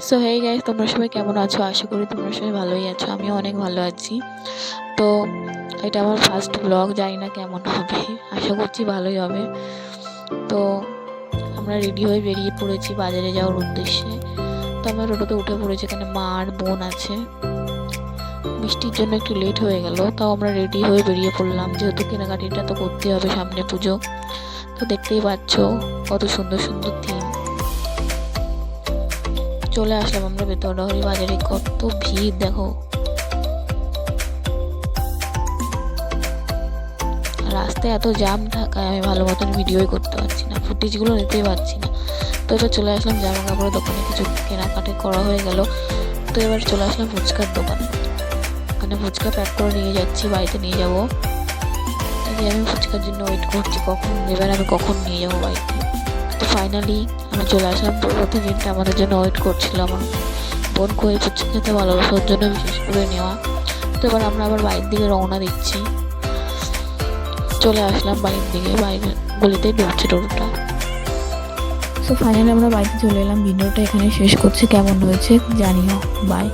So hey guys তোমরা সবাই কেমন আছো? আশা করি তোমরা সবাই ভালোই আছো। আমিও অনেক ভালো আছি। তো, এটা আমার ফার্স্ট ব্লগ জানি না কেমন হবে। আশা করছি ভালোই হবে। তো, আমরা রেডি হয়ে বেরিয়ে পড়েছি বাজারে যাওয়ার উদ্দেশ্যে। তো, আমরা টোটোতে উঠে পড়েছি, এখানে মা আর বোন আছে। বৃষ্টির জন্য একটু লেট হয়ে গেল। তাও আমরা রেডি হয়ে বেরিয়ে পড়লাম। যেহেতু কেনাকাটিটা তো করতে হবে সামনে পুজো। তো দেখতেই পাচ্ছ, কত সুন্দর সুন্দর থিম চলে আসলাম আমরা বেতনডহরি বাজারে। কত ভিড়, দেখো। রাস্তায় এত জাম থাকায় আমি ভালো মতন ভিডিওই করতে পারছি না ফুটেজগুলো নিতেই পারছি না। তো এবার চলে আসলাম জামা কাপড়ের দোকানে, কিছু কেনাকাটি করা হয়ে গেল। তো এবার চলে আসলাম ফুচকার দোকানে। ওখানে ফুচকা প্যাক করে নিয়ে যাচ্ছি, বাড়িতে নিয়ে যাব। আমি ফুচকার জন্য ওয়েট করছি, কখন এবার আমি কখন নিয়ে যাব বাড়িতে? তো ফাইনালি আমি চলে আসলাম। প্রথম দিনটা আমাদের জন্য ওয়েট করছিল আমার। বোন কই ফুচকা খেতে ভালোবাসে, ওর জন্য বিশেষ করে নেওয়া। তো এবার আমরা আবার বাড়ির দিকে রওনা দিচ্ছি। চলে আসলাম বাড়ির দিকে বাইরে গলিতেই ঢুকছে টোটোটা। সো ফাইনালি আমরা বাড়িতে চলে এলাম। ভিডিওটা এখানে শেষ করছি। কেমন হয়েছে জানিও। বাই